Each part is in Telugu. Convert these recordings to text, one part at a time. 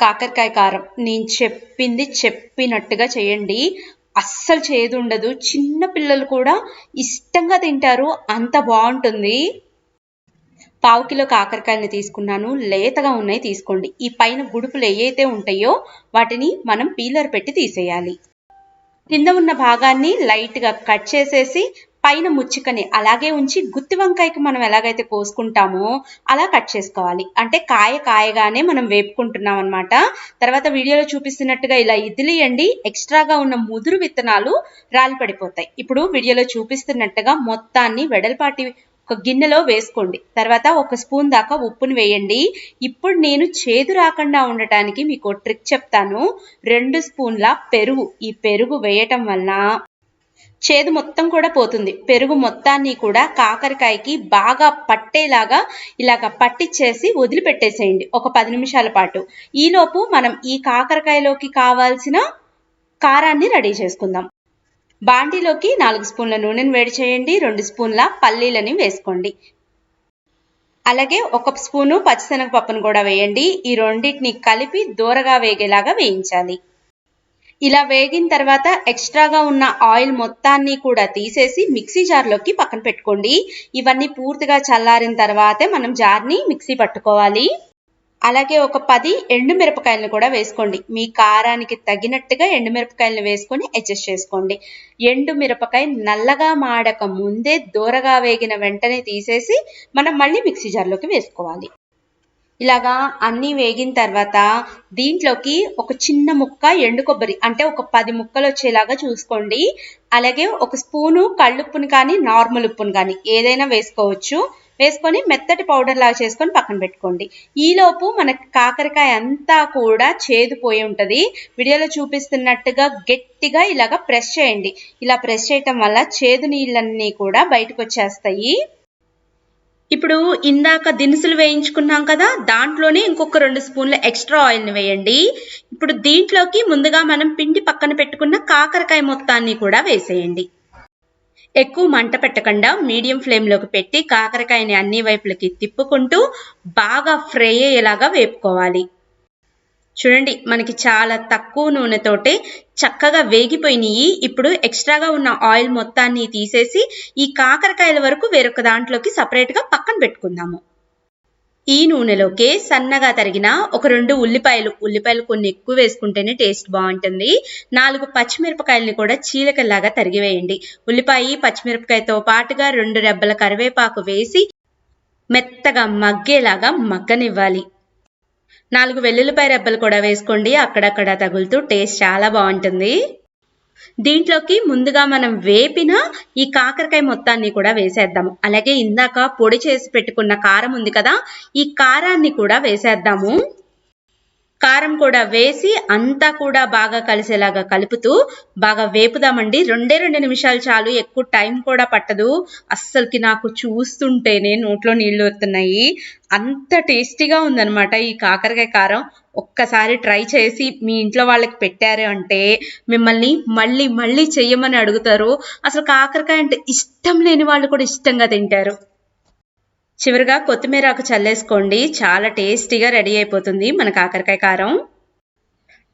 కాకరకాయ కారం. నేను చెప్పింది చెప్పినట్టుగా చేయండి. అస్సలు చేదు ఉండదు చిన్న పిల్లలు కూడా ఇష్టంగా తింటారు. అంత బాగుంటుంది. పావు కిలో కాకరకాయలను తీసుకున్నాను. లేతగా ఉన్నాయి తీసుకోండి. ఈ పైన గుడుపులు ఏవైతే ఉంటాయో వాటిని మనం పీలర్ పెట్టి తీసేయాలి. కింద ఉన్న భాగాన్ని లైట్గా కట్ చేసేసి పైన ముచ్చుకని అలాగే ఉంచి గుత్తి వంకాయకి మనం ఎలాగైతే కోసుకుంటామో అలా కట్ చేసుకోవాలి. అంటే కాయ కాయగానే మనం వేపుకుంటున్నాం అనమాట తర్వాత వీడియోలో చూపిస్తున్నట్టుగా ఇలా ఇదిలియండి ఎక్స్ట్రాగా ఉన్న ముదురు విత్తనాలు రాలి పడిపోతాయి. ఇప్పుడు వీడియోలో చూపిస్తున్నట్టుగా మొత్తాన్ని వెడల్పాటి ఒక గిన్నెలో వేసుకోండి. తర్వాత ఒక స్పూన్ దాకా ఉప్పుని వేయండి. ఇప్పుడు నేను చేదు రాకుండా ఉండటానికి మీకు ట్రిక్ చెప్తాను. రెండు స్పూన్ల పెరుగు. ఈ పెరుగు వేయటం వల్ల చేదు మొత్తం కూడా పోతుంది. పెరుగు మొత్తాన్ని కూడా కాకరకాయకి బాగా పట్టేలాగా ఇలాగ పట్టించేసి వదిలిపెట్టేసేయండి. ఒక పది నిమిషాల పాటు. ఈలోపు మనం ఈ కాకరకాయలోకి కావాల్సిన కారాన్ని రెడీ చేసుకుందాం. బాండీలోకి నాలుగు స్పూన్ల నూనెను వేడి చేయండి. రెండు స్పూన్ల పల్లీలని వేసుకోండి. అలాగే ఒక స్పూను పచ్చిశనగపప్పును కూడా వేయండి. ఈ రెండింటిని కలిపి దూరగా వేగేలాగా వేయించాలి. ఇలా వేగిన తర్వాత ఎక్స్ట్రాగా ఉన్న ఆయిల్ మొత్తాన్ని కూడా తీసేసి మిక్సీ జార్లోకి పక్కన పెట్టుకోండి. ఇవన్నీ పూర్తిగా చల్లారిన తర్వాతే మనం జార్ని మిక్సీ పట్టుకోవాలి. అలాగే ఒక పది ఎండుమిరపకాయలను కూడా వేసుకోండి. మీ కారానికి తగినట్టుగా ఎండుమిరపకాయలను వేసుకొని అడ్జస్ట్ చేసుకోండి. ఎండు మిరపకాయ నల్లగా మాడక ముందే దూరగా వేగిన వెంటనే తీసేసి మనం మళ్ళీ మిక్సీ జార్లోకి వేసుకోవాలి. ఇలాగా అన్నీ వేగిన తర్వాత దీంట్లోకి ఒక చిన్న ముక్క ఎండు కొబ్బరి అంటే ఒక పది ముక్కలు వచ్చేలాగా చూసుకోండి. అలాగే ఒక స్పూను కళ్ళుప్పును కానీ నార్మల్ ఉప్పుని కానీ ఏదైనా వేసుకోవచ్చు. వేసుకొని మెత్తటి పౌడర్ లాగా చేసుకొని పక్కన పెట్టుకోండి. ఈలోపు మనకి కాకరకాయ అంతా కూడా చేదుపోయి ఉంటుంది. వీడియోలో చూపిస్తున్నట్టుగా గట్టిగా ఇలాగ ప్రెస్ చేయండి. ఇలా ప్రెస్ చేయటం వల్ల చేదు నీళ్ళన్నీ కూడా బయటకు వచ్చేస్తాయి. ఇప్పుడు ఇందాక దినుసులు వేయించుకున్నాం కదా దాంట్లోనే ఇంకొక రెండు స్పూన్ల ఎక్స్ట్రా ఆయిల్ని వేయండి. ఇప్పుడు దీంట్లోకి ముందుగా మనం పిండి పక్కన పెట్టుకున్న కాకరకాయ మొత్తాన్ని కూడా వేసేయండి. ఎక్కువ మంట పెట్టకుండా మీడియం ఫ్లేమ్లోకి పెట్టి కాకరకాయని అన్ని వైపులకి తిప్పుకుంటూ బాగా ఫ్రై అయ్యేలాగా వేపుకోవాలి. చూడండి మనకి చాలా తక్కువ నూనెతోటే చక్కగా వేగిపోయినాయి. ఇప్పుడు ఎక్స్ట్రాగా ఉన్న ఆయిల్ మొత్తాన్ని తీసేసి ఈ కాకరకాయల వరకు వేరొక దాంట్లోకి సపరేట్గా పక్కన పెట్టుకుందాము. ఈ నూనెలోకి సన్నగా తరిగిన ఒక రెండు ఉల్లిపాయలు ఉల్లిపాయలు కొన్ని ఎక్కువ వేసుకుంటేనే టేస్ట్ బాగుంటుంది. నాలుగు పచ్చిమిరపకాయలని కూడా చీలకల్లాగా తరిగివేయండి. ఉల్లిపాయ పచ్చిమిరపకాయతో పాటుగా రెండు రెబ్బల కరివేపాకు వేసి మెత్తగా మగ్గేలాగా మగ్గనివ్వాలి. నాలుగు వెల్లుల్లిపాయ రెబ్బలు కూడా వేసుకోండి. అక్కడక్కడ తగులుతూ టేస్ట్ చాలా బాగుంటుంది. దీంట్లోకి ముందుగా మనం వేపిన ఈ కాకరకాయ మొత్తాన్ని కూడా వేసేద్దాము అలాగే ఇందాక పొడి చేసి పెట్టుకున్న కారం ఉంది కదా ఈ కారాన్ని కూడా వేసేద్దాము. కారం కూడా వేసి అంతా కూడా బాగా కలిసేలాగా కలుపుతూ బాగా వేపుదామండి. రెండే రెండు నిమిషాలు చాలు ఎక్కువ టైం కూడా పట్టదు. అస్సలకి నాకు చూస్తుంటేనే నోట్లో నీళ్ళు వస్తున్నాయి అంత టేస్టీగా ఉందన్నమాట ఈ కాకరకాయ కారం. ఒక్కసారి ట్రై చేసి మీ ఇంట్లో వాళ్ళకి పెట్టారు అంటే మిమ్మల్ని మళ్ళీ మళ్ళీ చెయ్యమని అడుగుతారు. అసలు కాకరకాయ అంటే ఇష్టం లేని వాళ్ళు కూడా ఇష్టంగా తింటారు. చివరిగా కొత్తిమీర ఆకు చల్లేసుకోండి. చాలా టేస్టీగా రెడీ అయిపోతుంది మన కాకరకాయ కారం.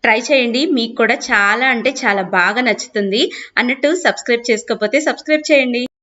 ట్రై చేయండి. మీకు కూడా చాలా అంటే చాలా బాగా నచ్చుతుంది. అన్నట్టు సబ్స్క్రైబ్ చేసుకోకపోతే సబ్స్క్రైబ్ చేయండి.